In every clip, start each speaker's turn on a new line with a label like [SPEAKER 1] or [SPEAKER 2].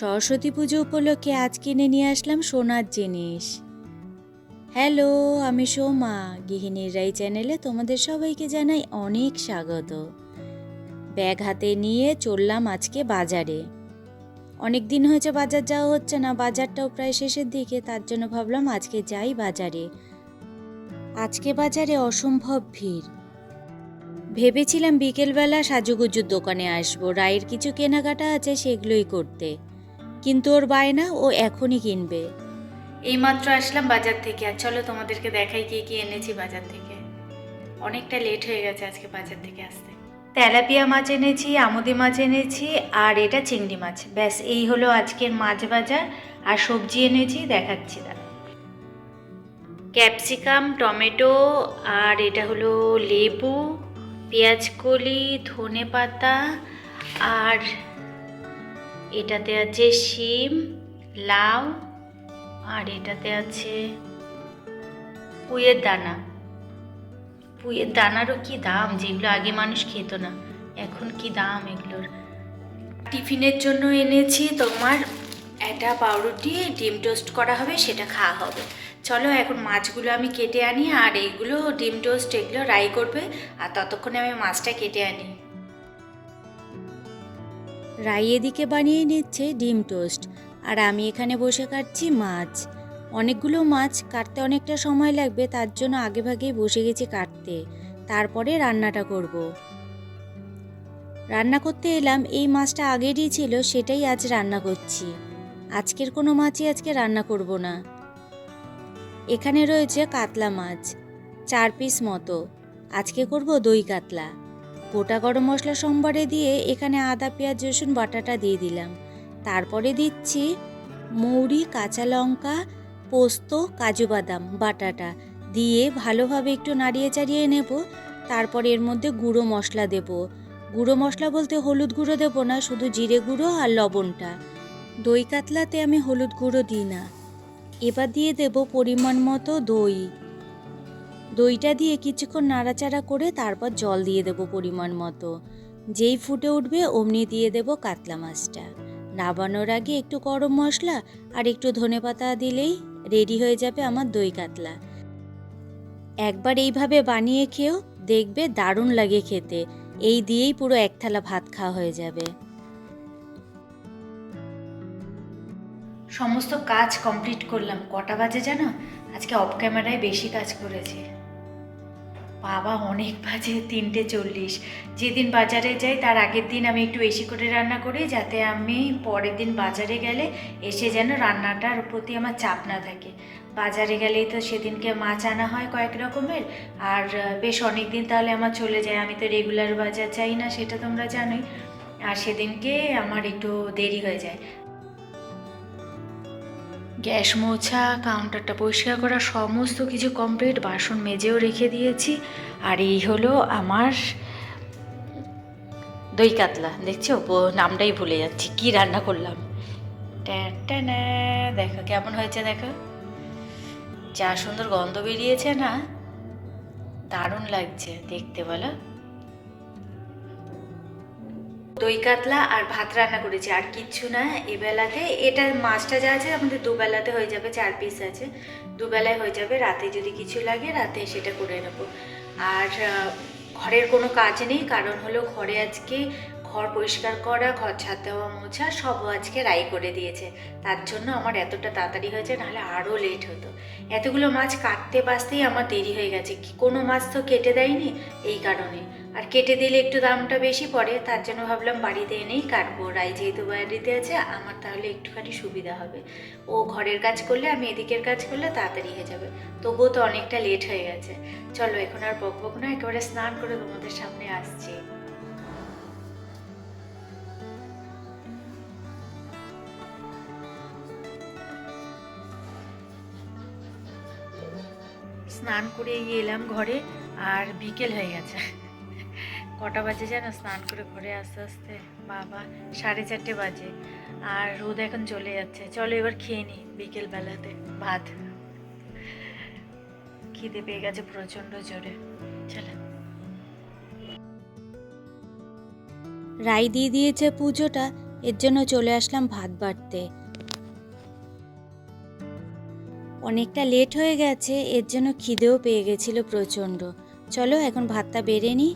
[SPEAKER 1] সরস্বতী পুজো উপলক্ষে আজ কিনে নিয়ে আসলাম সোনার জিনিস। হ্যালো, আমি সোমা, গৃহিণীর রাই চ্যানেলে তোমাদের সবাইকে জানাই অনেক স্বাগত। ব্যাগ হাতে নিয়ে চললাম আজকে বাজারে। অনেক দিন হয়েছে বাজার যাওয়া হচ্ছে না, বাজারটাও প্রায় শেষের দিকে, তার জন্য ভাবলাম আজকে যাই বাজারে। আজকে বাজারে অসম্ভব ভিড়। ভেবেছিলাম বিকেলবেলা সাজুগুজুর দোকানে আসব, রায়ের কিছু কেনাকাটা আছে সেগুলোই করতে। কিন্তু ওর বায়না ও এখনই কিনবে। এইমাত্র আসলাম বাজার থেকে আর চলো তোমাদেরকে দেখাই কি কি এনেছি বাজার থেকে। অনেকটা লেট হয়ে গেছে আজকে বাজার থেকে আসতে। তেলাপিয়া মাছ এনেছি, আমুদি মাছ এনেছি আর এটা চিংড়ি মাছ। ব্যাস, এই হলো আজকের মাছ বাজার। আর সবজি এনেছি, দেখাচ্ছি দাদা ক্যাপসিকাম, টমেটো আর এটা হলো লেবু পেঁয়াজকলি ধনে পাতা আর এটাতে আছে শিম, লাউ, আর এটাতে আছে পুঁয়ের দানা। পুঁয়ের দানারও কি দাম? যেগুলো আগে মানুষ খেত না, এখন কি দাম এগুলোর? টিফিনের জন্য এনেছি তোমার একটা পাউরুটি, ডিম টোস্ট করা হবে, সেটা খাওয়া হবে। চলো এখন মাছগুলো আমি কেটে আনি, আর এইগুলো ডিম টোস্ট এগুলো রাই করবে, আর ততক্ষণে আমি মাছটা কেটে আনি। রাই এদিকে বানিয়ে নিচ্ছে ডিম টোস্ট। আর আমি এখানে বসে কাটছি মাছ। অনেকগুলো মাছ কাটতে অনেকটা সময় লাগবে, তার জন্য আগে ভাগেই বসে গেছি কাটতে। তারপরে রান্নাটা করব। রান্না করতে এলাম, এই মাছটা আগেরই ছিল, সেটাই আজ রান্না করছি। আজকের কোনো মাছই আজকে রান্না করব না। এখানে রয়েছে কাতলা মাছ, চার পিস মতো। আজকে করব দই কাতলা। গোটা গরম মশলা সোমবারে দিয়ে এখানে আদা, পেঁয়াজ, রসুন বাটাটা দিয়ে দিলাম। তারপরে দিচ্ছি মৌরি, কাঁচা লঙ্কা, পোস্ত, কাজু বাদাম বাটাটা। দিয়ে ভালোভাবে একটু নাড়িয়ে চাড়িয়ে নেব। তারপর এর মধ্যে গুঁড়ো মশলা দেব। গুঁড়ো মশলা বলতে হলুদ গুঁড়ো দেবো না, শুধু জিরে গুঁড়ো আর লবণটা। দই কাতলাতে আমি হলুদ গুঁড়ো দিই না। এবার দিয়ে দেব পরিমাণ মতো দই। দইটা দিয়ে কিছুক্ষণ নাড়াচাড়া করে তারপর জল দিয়ে দেব পরিমাণ মতো। যেই ফুটে উঠবে অমনি দিয়ে দেব কাতলা মাছটা। নাবানোর আগে একটু গরম মশলা আর একটু ধনেপাতা দিলেই রেডি হয়ে যাবে আমার দই কাতলা। একবার এইভাবে বানিয়ে খেয়েও দেখবে দারুণ লাগে খেতে। এই দিয়েই পুরো এক থালা ভাত খাওয়া হয়ে যাবে। সমস্ত কাজ কমপ্লিট করলাম। কটা বাজে জানো? আজকে অফ ক্যামেরায় বেশি কাজ করেছি। বাবা, অনেক বাজে তিনটে চল্লিশ। যেদিন বাজারে যাই, তার আগের দিন আমি একটু বেশি করে রান্না করি, যাতে আমি পরের দিন বাজারে গেলে এসে যেন রান্নাটার প্রতি আমার চাপ না থাকে। বাজারে গেলেই তো সেদিনকে মাছ আনা হয় কয়েক রকমের, আর বেশ অনেক দিন তাহলে আমার চলে যায়। আমি তো রেগুলার বাজার যাই না, সেটা তোমরা জানোই। আর সেদিনকে আমার একটু দেরি হয়ে যায়। গ্যাস মোছা কাউন্টারটা পরিষ্কার করা, সমস্ত কিছু কমপ্লিট বাসন মেজেও রেখে দিয়েছি। আর এই হলো আমার দই কাতলা, দেখছ? নামটাই ভুলে যাচ্ছি, কি রান্না করলাম? দেখো, কেমন হয়েছে দেখো? যা সুন্দর গন্ধ বেরিয়েছে না, দারুণ লাগছে দেখতে, বলো? দই কাতলা আর ভাত রান্না করেছি। আর কিচ্ছু না, এবেলাতে এটার মাছটা যা আছে আমাদের দুবেলাতে হয়ে যাবে, চার পিস আছে। দুবেলায় হয়ে যাবে, রাতে যদি কিছু লাগে, রাতে সেটা করে নেব। আর ঘরের কোনো কাজ নেই, কারণ হলো ঘরে আজকে ঘর পরিষ্কার করা, ঘর ছাদ দেওয়া, মোছা সব আজকে রাই করে দিয়েছে। তার জন্য আমার এতটা তাড়াতাড়ি হয়েছে, নাহলে আরও লেট হতো। এতগুলো মাছ কাটতে বাঁচতেই আমার দেরি হয়ে গেছে। কোনো মাছ তো কেটে দেয়নি? এই কারণে। আর কেটে দিলে একটু দামটা বেশি পড়ে, তার জন্য ভাবলাম বাড়িতে এনেই কাটবো। রাই যেহেতু বাড়িতে আছে, আমার তাহলে একটুখানি সুবিধা হবে। ও ঘরের কাজ করলে, আমি এদিকের কাজ করলে তাড়াতাড়ি হয়ে যাবে। তবুও তো অনেকটা লেট হয়ে গেছে। চলো এখন আর বক বক না, একেবারে স্নান করে তোমাদের সামনে আসছি। স্নান করে এলাম ঘরে, আর বিকেল হয়ে গেছে। কটা বাজে জানো? স্নান করে ঘরে আস্তে আস্তে, বাবা, সাড়ে চারটে বাজে, আর রোদ এখন চলে যাচ্ছে। চলো এবার খেয়ে নিই বিকেল বেলাতে ভাত। খিদে পেয়ে গেছে প্রচণ্ড জোরে। চলো। রাই দিয়ে দিয়েছে পুজোটা, এর জন্য চলে আসলাম ভাত বাড়তে অনেকটা লেট হয়ে গেছে, এর জন্য খিদেও পেয়ে গেছিল প্রচণ্ড। চলো এখন ভাতটা বেড়ে নিই।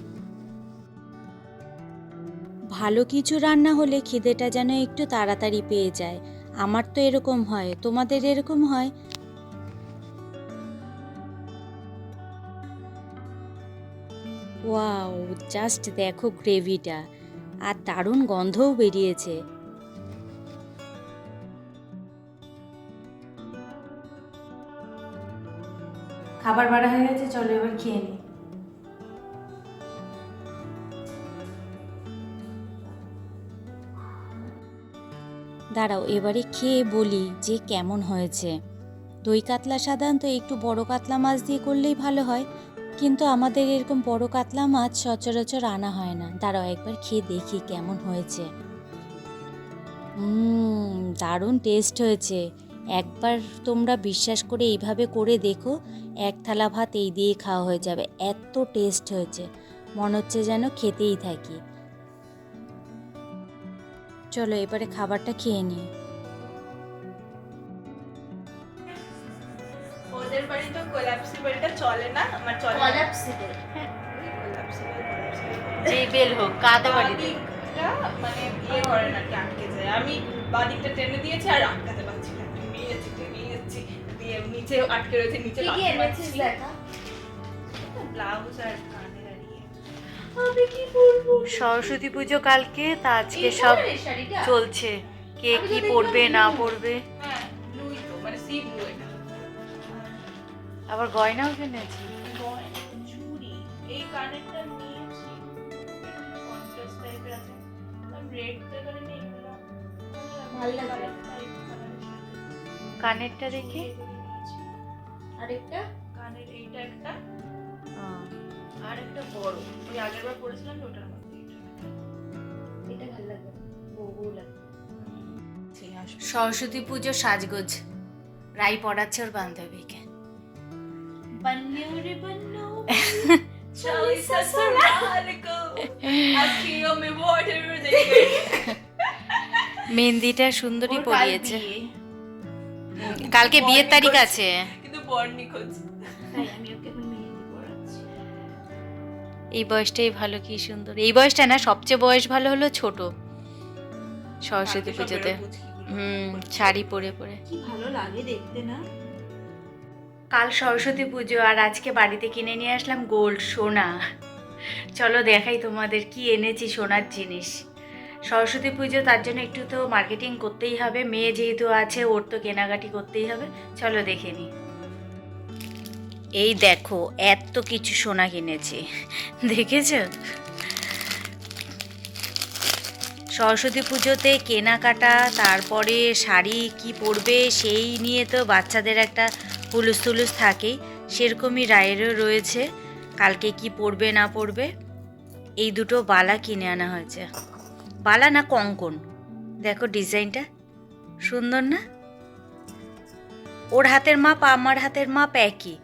[SPEAKER 1] ভালো কিছু রান্না হলে খিদেটা যেন একটু তাড়াতাড়ি পেয়ে যায়। আমার তো এরকম হয়, তোমাদের এরকম হয়? ওয়াও, জাস্ট দেখো গ্রেভিটা। আর দারুণ গন্ধও বেরিয়েছে। খাবার বাড়া হয়ে গেছে, চলো এবার খেয়ে নিই দাঁড়াও, এবারে খেয়ে বলি যে কেমন হয়েছে। দই কাতলা সাধারণত একটু বড় কাতলা মাছ দিয়ে করলেই ভালো হয়, কিন্তু আমাদের এরকম বড় কাতলা মাছ সচরাচর আনা হয় না। দাঁড়াও, একবার খেয়ে দেখি কেমন হয়েছে। দারুণ টেস্ট হয়েছে। একবার তোমরা বিশ্বাস করে এইভাবে করে দেখো এক থালা ভাত এই দিয়ে খাওয়া হয়ে যাবে। এত টেস্ট হয়েছে। মনে হচ্ছে যেন খেতেই থাকি। চলো এবারে খাবারটা খেয়ে নিই।
[SPEAKER 2] ওদের বাড়ি তো কোলাপসিবলটা চলে না? আমার চলে।
[SPEAKER 3] কলাপসিবল
[SPEAKER 2] হ্যাঁ,
[SPEAKER 1] যেই বেল হোক কাদা
[SPEAKER 2] বাদিকটা মানে ইয়ে করে না আটকে যায়। আমি বাদিকটা টেনে দিয়েছি আর আটকাতে নিচে আটকে রয়েছে নিচে
[SPEAKER 3] কি কি এনেছিস দেখা
[SPEAKER 2] ব্লাউজ আর
[SPEAKER 1] সরস্বতী পুজো কালকে তা আজকে সব চলছে কে কি পরবে না
[SPEAKER 2] এটা
[SPEAKER 1] আবার গয়নাও কিনেছি
[SPEAKER 2] এই কানেরটা নিয়েছি কন্ট্রাস্ট টাইপের আছে রেড কালারের নেই
[SPEAKER 3] ভালো লাগবে।
[SPEAKER 1] কানেরটা দেখি
[SPEAKER 3] আরেকটা?
[SPEAKER 2] কানের এইটা একটা আর একটা বড়। ওই আগের বার ওটার মধ্যে এটা
[SPEAKER 3] ভালো
[SPEAKER 1] সরস্বতী পুজো সাজগোজ। রাই পড়াচ্ছে ওর বান্ধবীকে। মেহেন্দিটা সুন্দরী
[SPEAKER 2] পড়িয়েছে
[SPEAKER 1] কালকে বিয়ের তারিখ আছে।
[SPEAKER 2] বর নিখোঁজ। তাই আমি ওকে এখন মেহেন্দি পড়াচ্ছি।
[SPEAKER 1] এই বয়সটাই ভালো কি সুন্দর। এই বয়সটা না সবচেয়ে বয়স ভালো হলো ছোট। সরস্বতী পুজোতে। হুম শাড়ি পরে পরে।
[SPEAKER 2] কি ভালো লাগে দেখতে না?
[SPEAKER 1] কাল সরস্বতী পুজো আর আজকে বাড়িতে কিনে নিয়ে আসলাম গোল্ড সোনা। চলো দেখাই তোমাদের কি এনেছি সোনার জিনিস। সরস্বতী পুজো তার জন্য একটু তো মার্কেটিং করতেই হবে। মেয়ে যেহেতু আছে ওর তো কেনাকাটি করতেই হবে। চলো দেখে নিই। এই দেখো, এত কিছু সোনা কিনেছি। দেখেছ? সরস্বতী পুজোতে কেনাকাটা, তারপরে শাড়ি কি পরবে সেই নিয়ে তো বাচ্চাদের একটা হুলুস তুলুস থাকেই। সেরকমই রায়েরও রয়েছে, কালকে কি পরবে, না পরবে। এই দুটো বালা কিনে আনা হয়েছে। বালা না কঙ্কন? দেখো ডিজাইনটা। সুন্দর না? ওর হাতের মাপ, আমার হাতের মাপ একই।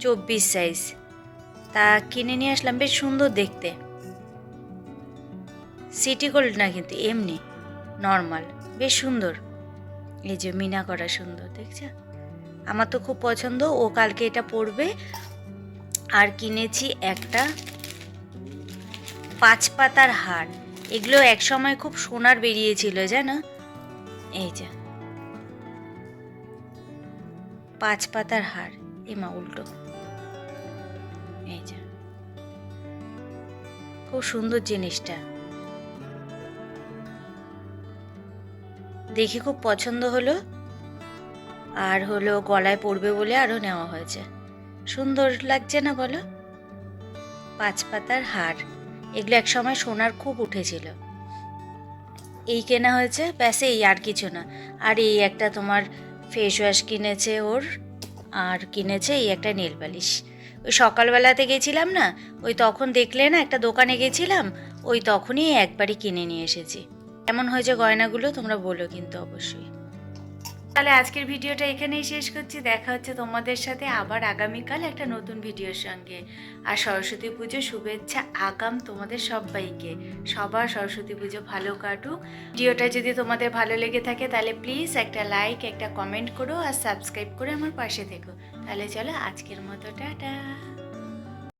[SPEAKER 1] চব্বিশ সাইজ তা কিনে নিয়ে আসলাম, বেশ সুন্দর দেখতে। সিটি গোল্ড না কিন্তু, এমনি নর্মাল বেশ সুন্দর। এই যে মিনা করা সুন্দর, দেখছ? আমার তো খুব পছন্দ, ও কালকে এটা পরবে। আর কিনেছি একটা পাঁচ পাতার হার। এগুলো এক সময় খুব সোনার বেরিয়েছিল, জানো? এই যে। পাঁচ পাতার হার, এমা উল্টো। খুব সুন্দর জিনিসটা। দেখে খুব পছন্দ হলো। আর হলো গলায় পড়বে বলে আরও নেওয়া হয়েছে। সুন্দর লাগছে না বলো? পাঁচ পাতার হার। এগুলো এক সময় সোনার খুব উঠেছিল। এই কেনা হয়েছে? ব্যাস, এই আর কিছু না। আর এই একটা তোমার ফেস ওয়াশ কিনেছে ওর। আর কিনেছে এই একটা নেল পালিশ ওই সকালবেলাতে গেছিলাম না, ওই তখন দেখলে না একটা দোকানে গেছিলাম, ওই তখনই একবারই কিনে নিয়ে এসেছি। কেমন হয়েছে গয়নাগুলো তোমরা বলো কিন্তু অবশ্যই। তাহলে আজকের ভিডিওটা এখানেই শেষ করছি, দেখা হচ্ছে তোমাদের সাথে আবার আগামীকাল একটা নতুন ভিডিওর সঙ্গে। আর সরস্বতী পুজো শুভেচ্ছা, আগাম তোমাদের সবাইকে। সবার সরস্বতী পুজো ভালো কাটুক। ভিডিওটা যদি তোমাদের ভালো লেগে থাকে তাহলে প্লিজ একটা লাইক, একটা কমেন্ট করো আর সাবস্ক্রাইব করে আমার পাশে থেকো। তাহলে চলো আজকের মতো টাটা।